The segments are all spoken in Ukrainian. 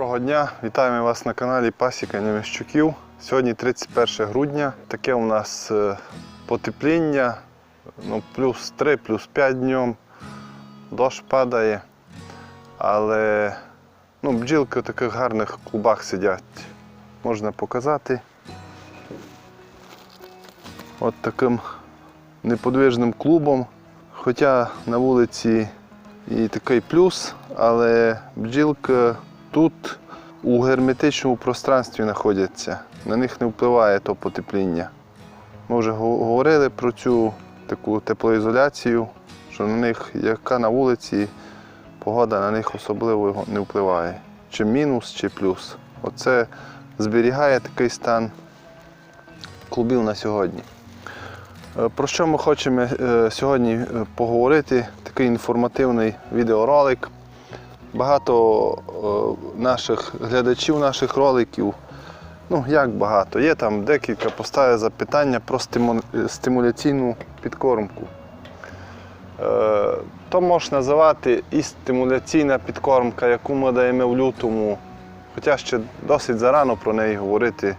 Доброго дня, вітаємо вас на каналі Пасіка Немещуків. Сьогодні 31 грудня. Таке у нас е, потепління, ну, плюс 3, плюс 5 днем. Дощ падає. Але ну, бджілки в таких гарних клубах сидять. Можна показати. От таким неподвижним клубом. Хоча на вулиці і такий плюс, але бджілки тут у герметичному пространстві знаходяться. На них не впливає то потепління. Ми вже говорили про цю таку теплоізоляцію, що на них, яка на вулиці, погода на них особливо не впливає. Чи мінус, чи плюс. Оце зберігає такий стан клубів на сьогодні. Е, Про що ми хочемо е, сьогодні е, поговорити? Такий інформативний відеоролик. Багато е, наших глядачів наших роликів, ну як багато, є там декілька поставили запитання про стимуляційну підкормку. Е, То можна називати і стимуляційна підкормка, яку ми даємо в лютому, хоча ще досить зарано про неї говорити.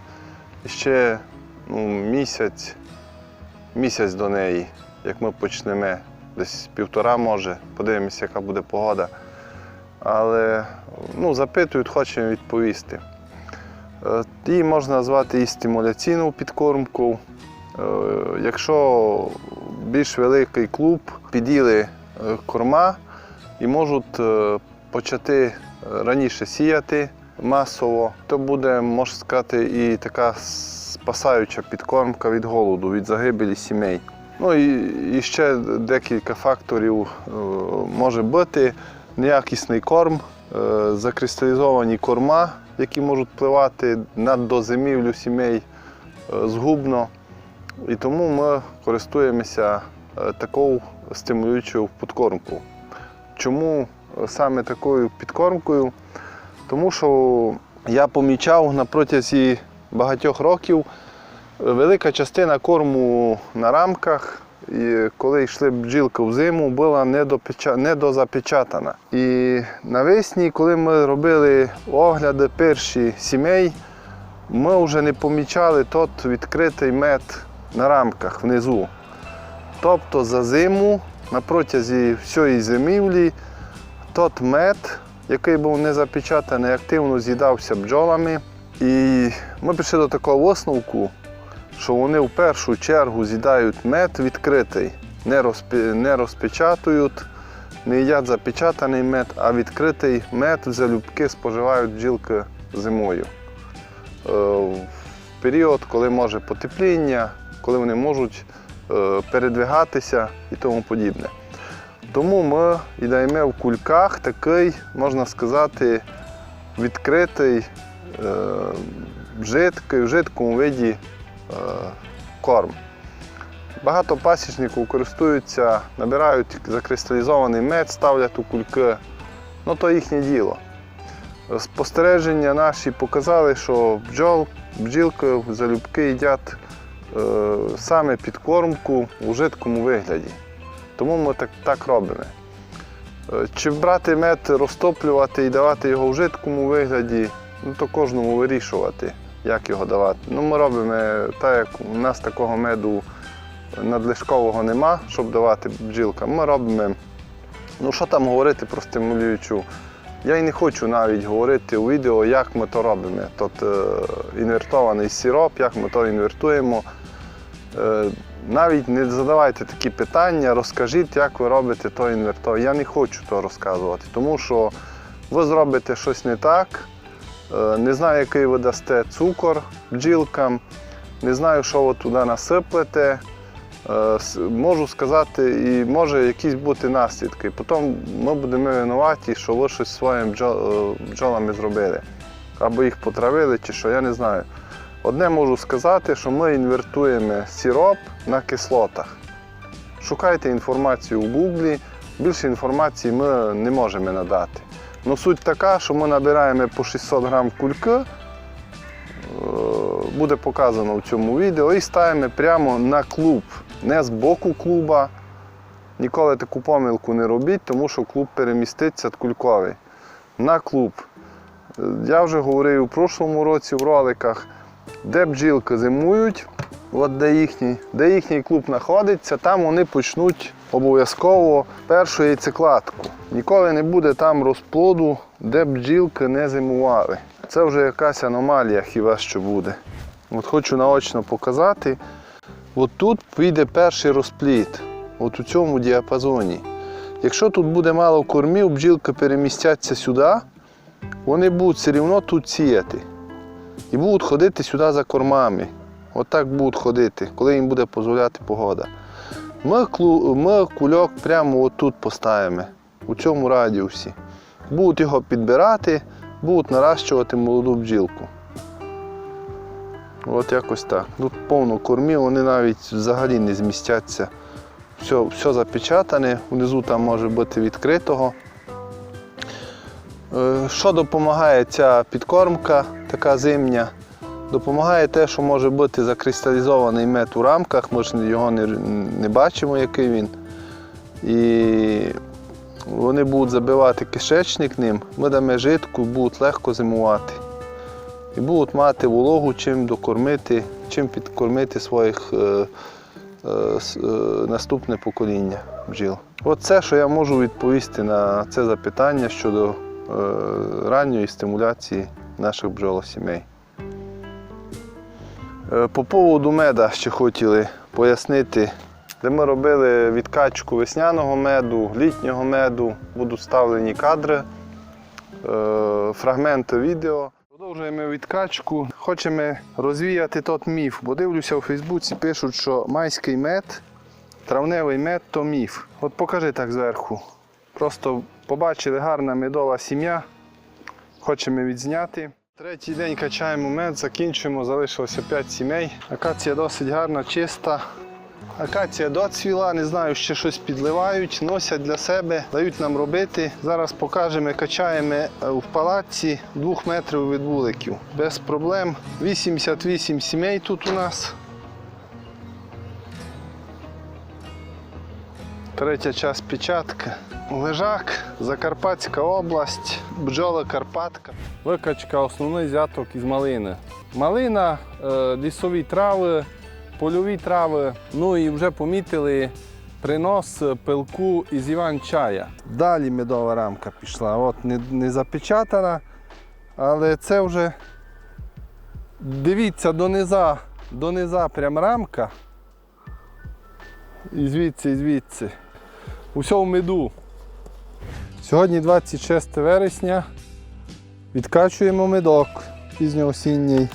Ще ну, місяць, місяць до неї, як ми почнемо, десь півтора може, подивимося, яка буде погода. Але ну, запитують, хочемо відповісти. Е, Її можна назвати і стимуляційну підкормку. Е, Якщо більш великий клуб, піділи е, корма і можуть е, почати е, раніше сіяти масово, то буде, можна сказати, і така спасаюча підкормка від голоду, від загибелі сімей. Ну і, і ще декілька факторів е, може бути. Неякісний корм, е, закристалізовані корма, які можуть впливати на дозимівлю сімей е, згубно. І тому ми користуємося е, такою стимулюючою підкормкою. Чому саме такою підкормкою? Тому що я помічав на протязі багатьох років велика частина корму на рамках, і коли йшли бджілки в зиму, була недозапечатана. І навесні, коли ми робили огляди перші сімей, ми вже не помічали тот відкритий мед на рамках внизу. Тобто за зиму, на протязі всієї зимівлі, тот мед, який був не запечатаний, активно з'їдався бджолами. І ми прийшли до такого висновку, що вони в першу чергу з'їдають мед відкритий, не, розпі... не розпечатують, не їдять запечатаний мед, а відкритий мед залюбки споживають бджілки зимою. Е, В період, коли може потепління, коли вони можуть е, передвигатися і тому подібне. Тому ми і даємо в кульках такий, можна сказати, відкритий, е, в жидкому виді корм. Багато пасічників користуються, набирають закристалізований мед, ставлять у кульки. Ну то їхнє діло. Спостереження наші показали, що бджол, бджілки залюбки їдять е, саме підкормку у жидкому вигляді. Тому ми так, так робимо. Е, Чи брати мед, розтоплювати і давати його в жидкому вигляді, ну то кожному вирішувати, як його давати. Ну, ми робимо так, як у нас такого меду надлишкового нема, щоб давати бджілкам. Ми робимо, ну що там говорити про стимулюючу. Я й не хочу навіть говорити у відео, як ми то робимо. Е, інвертований сироп, як ми то інвертуємо. Е, навіть не задавайте такі питання, розкажіть, як ви робите то інвертор. Я не хочу то розказувати, тому що ви зробите щось не так. Е, Не знаю, який ви дасте цукор бджілкам, не знаю, що ви туди насиплете. Е, Можу сказати, і може якісь бути наслідки. Потім ми будемо винуваті, що ви щось своїм е, бджолами зробили. Або їх потравили, чи що, я не знаю. Одне можу сказати, що ми інвертуємо сироп на кислотах. Шукайте інформацію в Гуглі. Більше інформації ми не можемо надати. Ну, суть така, що ми набираємо по 600 грам кульки, е, буде показано в цьому відео, і ставимо прямо на клуб, не з боку клуба. Ніколи таку помилку не робіть, тому що клуб переміститься кульковий. На клуб. Е, Я вже говорив у прошлому році в роликах, де бджілки зимують, от де їхній, де їхній клуб знаходиться, там вони почнуть обов'язково першу яйцекладку. Ніколи не буде там розплоду, де бджілки не зимували. Це вже якась аномалія хіба що буде. От хочу наочно показати. От тут піде перший розплід, от у цьому діапазоні. Якщо тут буде мало кормів, бджілки перемістяться сюди, вони будуть все одно тут сіяти. І будуть ходити сюди за кормами. Отак будуть ходити, коли їм буде дозволяти погода. Ми, ми кульок прямо отут поставимо, у цьому радіусі. Будуть його підбирати, будуть наращувати молоду бджілку. От якось так. Тут повно кормів, вони навіть взагалі не змістяться. Все, все запечатане, внизу там може бути відкритого. Е, Що допомагає ця підкормка, така зимня? Допомагає те, що може бути закристалізований мед у рамках, ми ж його не, не бачимо, який він. І вони будуть забивати кишечник ним, ми дамо житку, будуть легко зимувати. І будуть мати вологу, чим докормити, чим підкормити своїх е, е, е, наступне покоління бджіл. Оце, що я можу відповісти на це запитання щодо е, ранньої стимуляції наших бджолосімей. Е, По поводу меда ще хотіли пояснити, де ми робили відкачку весняного меду, літнього меду, будуть вставлені кадри, е, фрагменти відео. Продовжуємо відкачку. Хочемо розвіяти тот міф, бо дивлюся у Фейсбуці, пишуть, що майський мед, травневий мед то міф. От покажи так зверху. Просто побачили гарна медова сім'я. Хочемо відзняти. Третій день качаємо мед, закінчуємо, залишилося 5 сімей. Акація досить гарна, чиста. Акація доцвіла, не знаю, ще щось підливають, носять для себе, дають нам робити. Зараз покажемо, качаємо е, в палаці 2 метрів від вуликів. Без проблем. 88 сімей тут у нас. Третя час печатка. Лежак, Закарпатська область, бджола Карпатка. Викачка основний взяток із малини. Малина, е, лісові трави, польові трави. Ну і вже помітили принос пилку із Іван-чая. Далі медова рамка пішла. От не, не запечатана, але це вже дивіться дониза, дониза прям рамка. І звідси, і звідси. Усе в меду. Сьогодні 26 вересня. Відкачуємо медок пізньоосінній.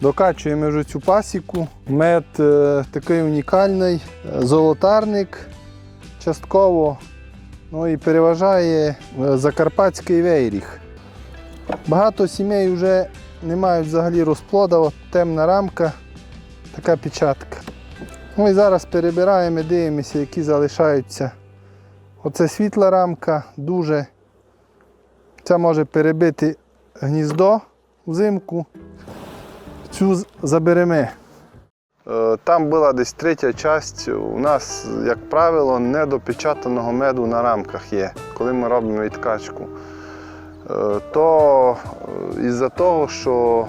Докачуємо вже цю пасіку. Мед е, такий унікальний, е, золотарник частково. Ну і переважає е, закарпатський вейріг. Багато сімей вже не мають взагалі розплода, от темна рамка, така печатка. Ну і зараз перебираємо, дивимося, які залишаються. Оце світла рамка, дуже. Ця може перебити гніздо взимку. Цю заберемо. Е, Там була десь третя частина. У нас, як правило, недопечатаного меду на рамках є, коли ми робимо відкачку. Е, То е, із-за того, що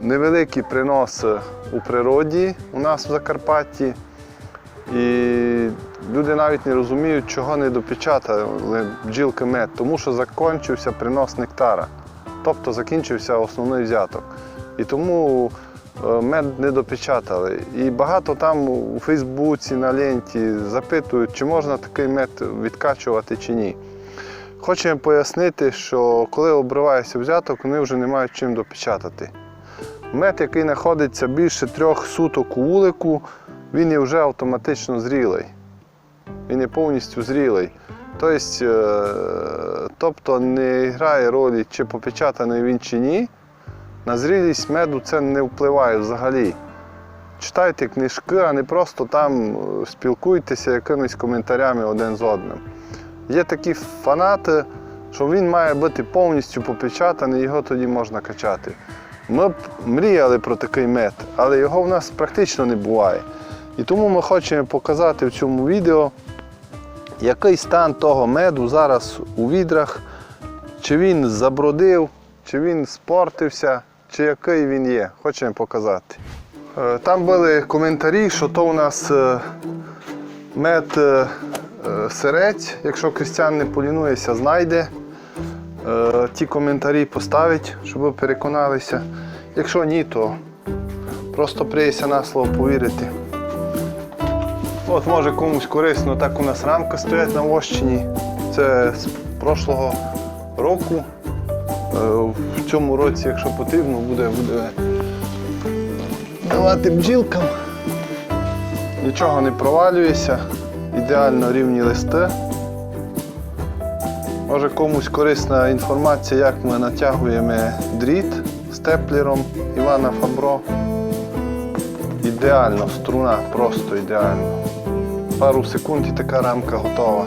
невеликі приноси у природі у нас в Закарпатті. І люди навіть не розуміють, чого не допечатали бджілки мед, тому що закінчився принос нектара, тобто закінчився основний взяток. І тому е, мед не допечатали. І багато там у Фейсбуці на ленті запитують, чи можна такий мед відкачувати чи ні. Хочемо пояснити, що коли обривається взяток, вони вже не мають чим допечатати. Мед, який знаходиться більше трьох суток у вулику, він є вже автоматично зрілий. Він є повністю зрілий. Тобто, е, тобто не грає ролі, чи попечатаний він чи ні. На зрілість меду це не впливає взагалі. Читайте книжки, а не просто там е, спілкуйтеся якимись коментарями один з одним. Є такі фанати, що він має бути повністю попечатаний, його тоді можна качати. Ми б мріяли про такий мед, але його в нас практично не буває. І тому ми хочемо показати в цьому відео, який стан того меду зараз у відрах чи він забродив, чи він спортився, чи який він є. Хочемо показати. Е, Там були коментарі, що то у нас е, мед е, сирець, якщо Крістян не полінується, знайде. Ті коментарі поставить, щоб ви переконалися. Якщо ні, то просто прийся на слово повірити. От може комусь корисно, так у нас рамка стоять на Вощині. Це з прошлого року. Е, В цьому році, якщо потрібно, буде, буде давати бджілкам. Нічого не провалюється, ідеально рівні листи. Може комусь корисна інформація, як ми натягуємо дріт степлером Івана Фабро. Ідеально, струна, просто ідеально. Пару секунд і така рамка готова.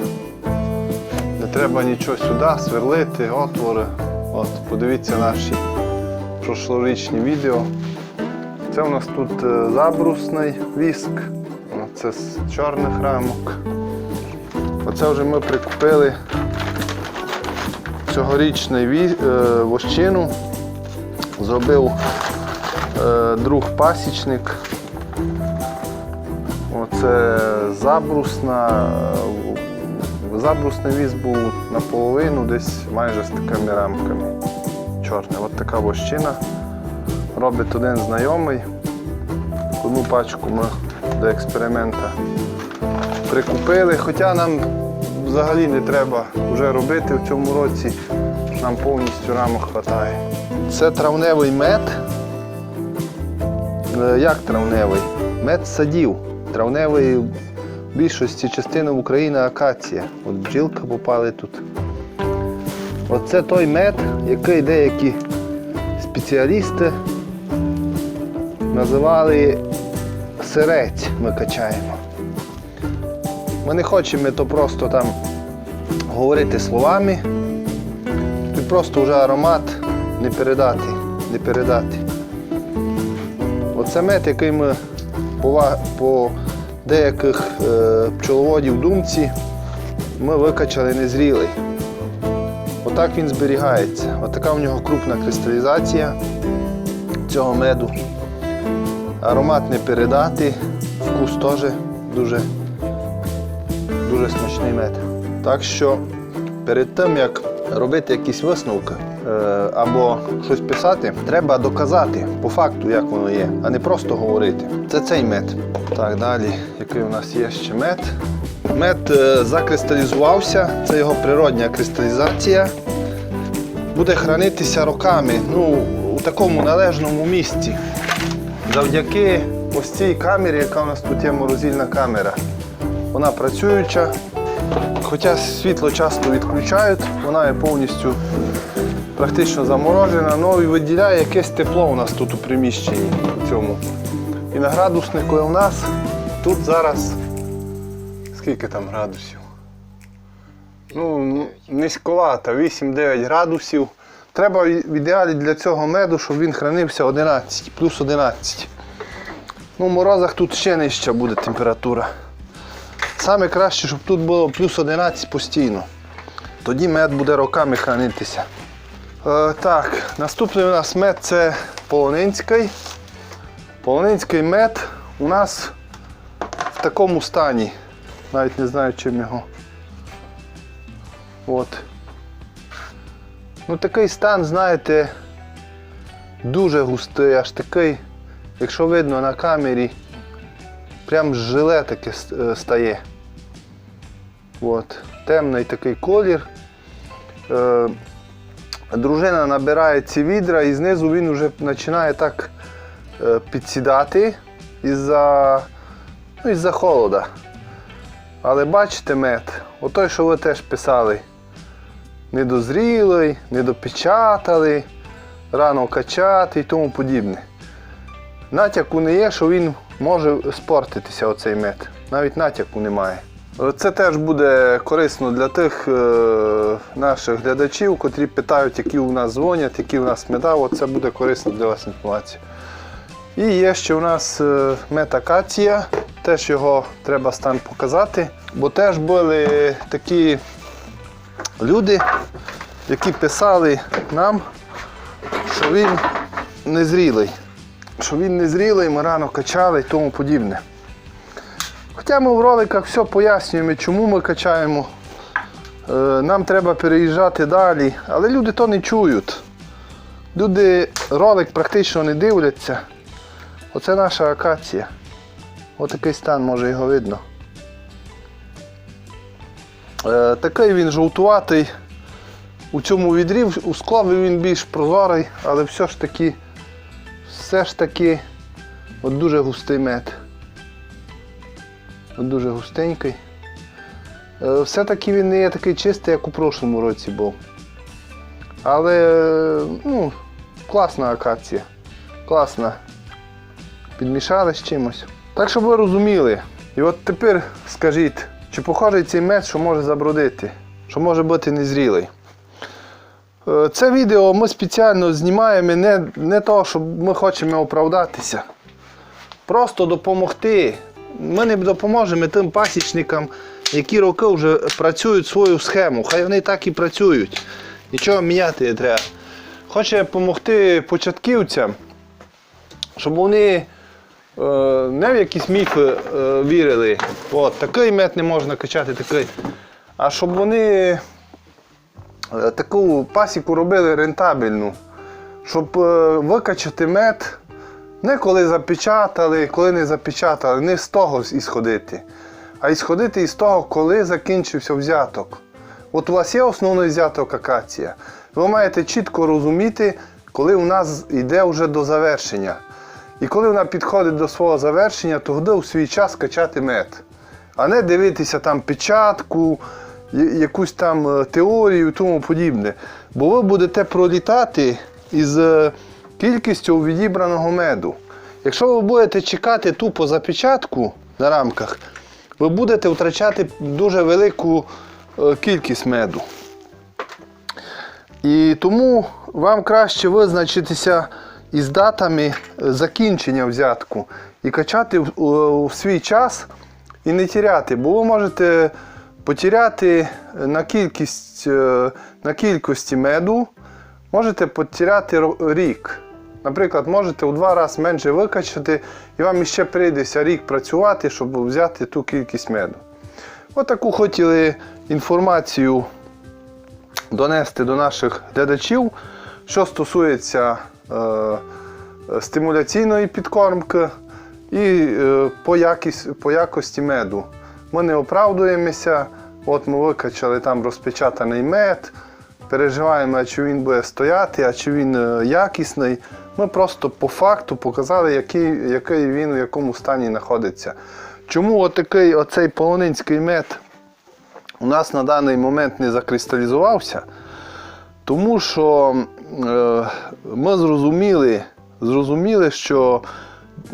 Не треба нічого сюди сверлити, отвори. От, подивіться наші прошлорічні відео. Це у нас тут е, забрусний віск. Це з чорних рамок. Оце вже ми прикупили цьогорічний е, вощину. Зробив е, друг пасічник. Оце забрусна. е, Забрусний віз був наполовину, десь майже з такими рамками. Чорне. От така вощина. Робить один знайомий. Одну пачку ми до експеримента прикупили, хоча нам взагалі не треба вже робити в цьому році. Нам повністю рамок вистачає. Це травневий мед. Е, Як травневий? Мед садів. Травневий в більшості частини України акація. От бджілка попали тут. Оце той мед, який деякі спеціалісти називали сирець ми качаємо. Ми не хочемо то просто там говорити словами. Тут просто вже аромат не передати, не передати. Оце мед, який ми по деяких е, пчеловодів думці ми викачали незрілий. Отак він зберігається. Отака в нього крупна кристалізація цього меду. Аромат не передати, вкус теж дуже, дуже смачний мед. Так що перед тим, як робити якісь висновки або щось писати, треба доказати по факту, як воно є, а не просто говорити. Це цей мед. Так, далі, який у нас є ще мед. Мед е, закристалізувався, це його природня кристалізація. Буде хранитися роками ну, у такому належному місці. Завдяки ось цій камері, яка у нас тут є морозильна камера. Вона працююча. Хоча світло часто відключають, вона є повністю практично заморожена, ну і виділяє якесь тепло у нас тут у приміщенні цьому. І на градуснику у нас тут зараз скільки там градусів? Ну, низьковато, 8-9 градусів. Треба в ідеалі для цього меду, щоб він хранився 11, плюс 11. Ну, в морозах тут ще нижча буде температура. Саме краще, щоб тут було плюс 11 постійно. Тоді мед буде роками хранитися. Е, так, наступний у нас мед це полонинський. Полонинський мед у нас в такому стані. Навіть не знаю, чим його. От. Ну такий стан, знаєте, дуже густий, аж такий, якщо видно на камері, прям желе таке е, стає. От. Темний такий колір. Дружина набирає ці відра і знизу він вже починає так е, підсідати із-за ну, із-за холода. Але бачите мед, отой, що ви теж писали, недозрілий, недопечатали, рано качати і тому подібне. Натяку не є, що він може спортитися, оцей мед. Навіть натяку немає. Це теж буде корисно для тих е, наших глядачів, котрі питають, які у нас дзвонять, які у нас меда. Оце буде корисно для вас інформація. І є ще у нас е, мед акація, теж його треба стан показати, бо теж були такі люди, які писали нам, що він незрілий. Що він незрілий, ми рано качали і тому подібне. Хоча ми в роликах все пояснюємо, чому ми качаємо. Е, Нам треба переїжджати далі, але люди то не чують. Люди ролик практично не дивляться. Оце наша акація. Отакий стан, може його видно. Е, такий він жовтуватий. У цьому відрі, у склові він більш прозорий, але все ж таки, все ж таки от дуже густий мед. Дуже густенький. Е, Все-таки він не є такий чистий, як у прошлому році був. Але ну, класна акація. Класна. Підмішали з чимось. Так, щоб ви розуміли. І от тепер скажіть, чи похожий цей мед, що може забродити, що може бути незрілий. Е, Це відео ми спеціально знімаємо не, не того, щоб ми хочемо оправдатися. Просто допомогти. Ми не допоможемо тим пасічникам, які роки вже працюють свою схему. Хай вони так і працюють. Нічого міняти не треба. Хоче допомогти початківцям, щоб вони е, не в якісь міфи е, вірили. От, такий мед не можна качати, такий. А щоб вони е, таку пасіку робили рентабельну, щоб викачати мед не коли запечатали, коли не запечатали, не з того ісходити, а ісходити із того, коли закінчився взяток. От у вас є основний взяток акація. Ви маєте чітко розуміти, коли у нас йде вже до завершення. І коли вона підходить до свого завершення, то тоді у свій час качати мед. А не дивитися там печатку, якусь там е, теорію і тому подібне. Бо ви будете пролітати із е, кількістю відібраного меду. Якщо ви будете чекати тупо за печатку на рамках, ви будете втрачати дуже велику е, кількість меду. І тому вам краще визначитися із датами е, закінчення взятку і качати в, у, свій час і не тіряти, бо ви можете потеряти на кількість е, на кількості меду, можете потеряти рік. Наприклад, можете у два рази менше викачати, і вам іще прийдеться рік працювати, щоб взяти ту кількість меду. Отаку хотіли інформацію донести до наших глядачів, що стосується е, стимуляційної підкормки і е, по, якість, по якості меду. Ми не оправдуємося. От ми викачали там розпечатаний мед, переживаємо, чи він буде стояти, а чи він е, якісний. Ми просто по факту показали, який, який він у якому стані знаходиться. Чому отакий, оцей полонинський мед у нас на даний момент не закристалізувався, тому що е, ми зрозуміли, зрозуміли, що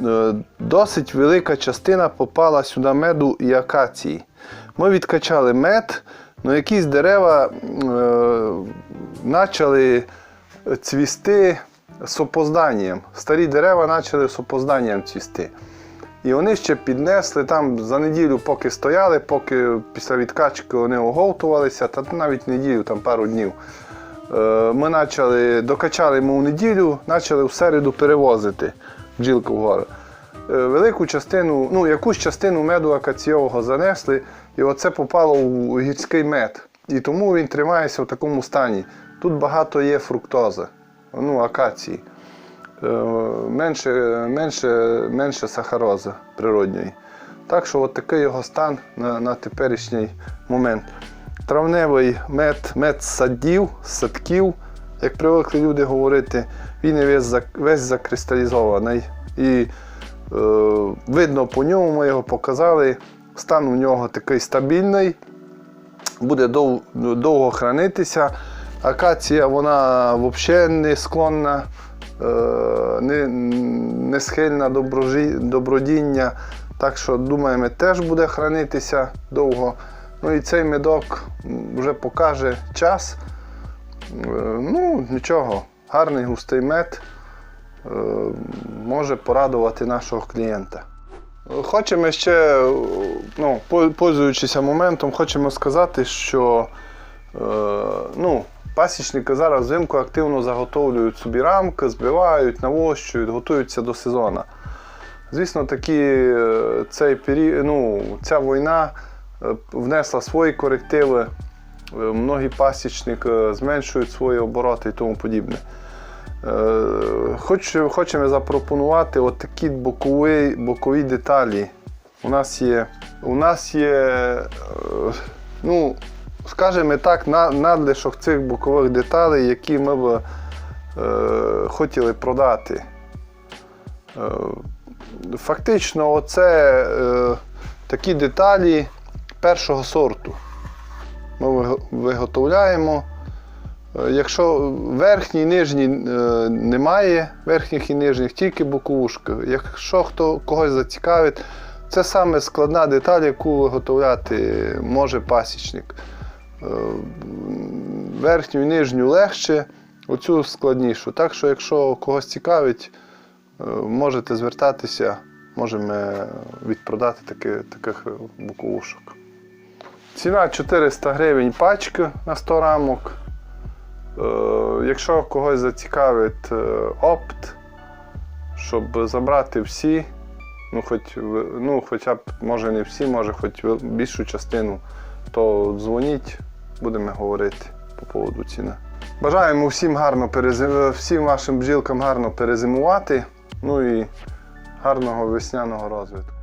е, досить велика частина попала сюди меду і акації. Ми відкачали мед, але якісь дерева е, почали цвісти з опозданням. Старі дерева почали з опозданням цвісти. І вони ще піднесли там за неділю, поки стояли, поки після відкачки вони оговтувалися, та навіть неділю, там пару днів. Е, Ми почали, докачали ми у неділю, почали в середу перевозити бджілку вгору. Е, Велику частину, ну якусь частину меду акаційового занесли, і оце попало у гірський мед. І тому він тримається в такому стані. Тут багато є фруктози, ну, акації. Е, менше, менше, менше сахарози природньої. Так що от такий його стан на, на теперішній момент. Травневий мед, мед садів, садків, як привикли люди говорити, він весь, весь закристалізований. І е, видно по ньому, ми його показали. Стан у нього такий стабільний, буде дов, довго хранитися. Акація вона взагалі не склонна, е, не, не схильна до добродіння. Так що, думаємо, теж буде хранитися довго. Ну і цей медок вже покаже час. Е, Ну, нічого, гарний густий мед е, може порадувати нашого клієнта. Хочемо ще, ну, пользуючися моментом, хочемо сказати, що ну, Пасічники зараз взимку активно заготовлюють собі рамки, збивають, навощують, готуються до сезону. Звісно, такі, е, цей пері... ну, ця війна е, внесла свої корективи. Е, Многі пасічники зменшують свої обороти і тому подібне. Хоч, хочемо запропонувати от бокові, бокові деталі. У нас є, у нас є ну, скажімо так, на- надлишок цих бокових деталей, які ми б е, хотіли продати. Е, Фактично, оце е, такі деталі першого сорту. Ми виготовляємо. Е, Якщо верхній і нижній е, немає, верхніх і нижніх, тільки боковушки. Якщо хто когось зацікавить, це саме складна деталь, яку виготовляти може пасічник. Е, Верхню і нижню легше, оцю складнішу. Так що, якщо когось цікавить, е, можете звертатися, можемо відпродати таки, таких боковушок. Ціна 400 гривень пачка на 100 рамок. Е, Якщо когось зацікавить опт, щоб забрати всі, ну, хоч, ну, хоча б може не всі, може хоч більшу частину, то дзвоніть, будемо говорити по поводу ціни. Бажаємо всім гарно перезим... всім вашим бджілкам гарно перезимувати, ну і гарного весняного розвитку.